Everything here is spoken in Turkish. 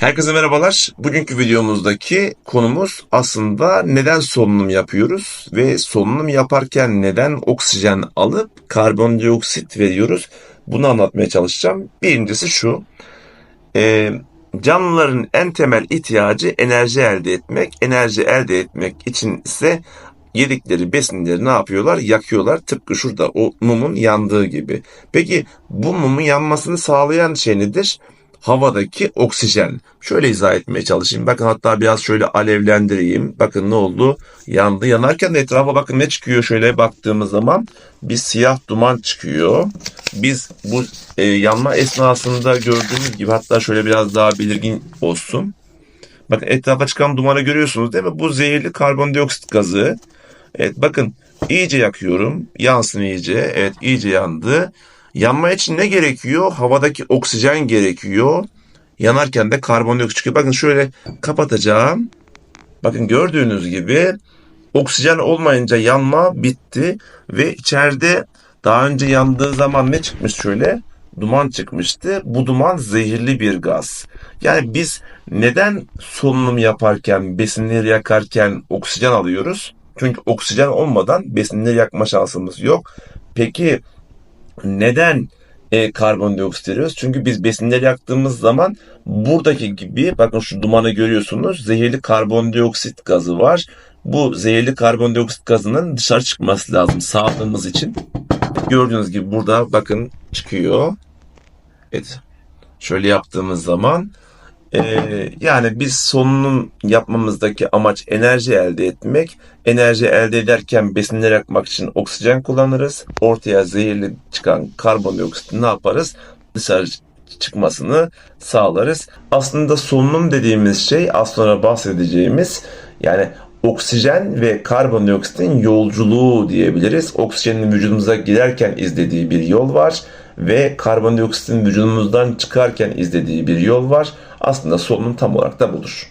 Herkese merhabalar. Bugünkü videomuzdaki konumuz aslında neden solunum yapıyoruz ve solunum yaparken neden oksijen alıp karbondioksit veriyoruz? Bunu anlatmaya çalışacağım. Birincisi şu. Ee, canlıların en temel ihtiyacı enerji elde etmek. Enerji elde etmek için ise yedikleri besinleri ne yapıyorlar? Yakıyorlar. Tıpkı şurada o mumun yandığı gibi. Peki bu mumun yanmasını sağlayan şey nedir? Havadaki oksijen. Şöyle izah etmeye çalışayım. Bakın hatta biraz şöyle alevlendireyim. Bakın ne oldu? Yandı. Yanarken de etrafa bakın ne çıkıyor şöyle baktığımız zaman. Bir siyah duman çıkıyor. Biz bu e, yanma esnasında gördüğümüz gibi hatta şöyle biraz daha belirgin olsun. Bakın etrafa çıkan dumanı görüyorsunuz değil mi? Bu zehirli karbondioksit gazı. Evet bakın iyice yakıyorum. Yansın iyice. Evet iyice yandı. Yanma için ne gerekiyor? Havadaki oksijen gerekiyor. Yanarken de karbondioksit çıkıyor. Bakın şöyle kapatacağım. Bakın gördüğünüz gibi oksijen olmayınca yanma bitti ve içeride daha önce yandığı zaman ne çıkmış şöyle? Duman çıkmıştı. Bu duman zehirli bir gaz. Yani biz neden solunum yaparken, besinleri yakarken oksijen alıyoruz? Çünkü oksijen olmadan besinleri yakma şansımız yok. Peki neden e, karbondioksit veriyoruz? Çünkü biz besinleri yaktığımız zaman buradaki gibi bakın şu dumanı görüyorsunuz zehirli karbondioksit gazı var. Bu zehirli karbondioksit gazının dışarı çıkması lazım sağlığımız için. Gördüğünüz gibi burada bakın çıkıyor. Evet. Şöyle yaptığımız zaman ee, yani biz solunum yapmamızdaki amaç enerji elde etmek. Enerji elde ederken besinleri yakmak için oksijen kullanırız. Ortaya zehirli çıkan karbondioksiti ne yaparız? Dışarı çıkmasını sağlarız. Aslında solunum dediğimiz şey az sonra bahsedeceğimiz yani oksijen ve karbondioksitin yolculuğu diyebiliriz. Oksijenin vücudumuza girerken izlediği bir yol var ve karbondioksitin vücudumuzdan çıkarken izlediği bir yol var. Aslında solunum tam olarak da budur.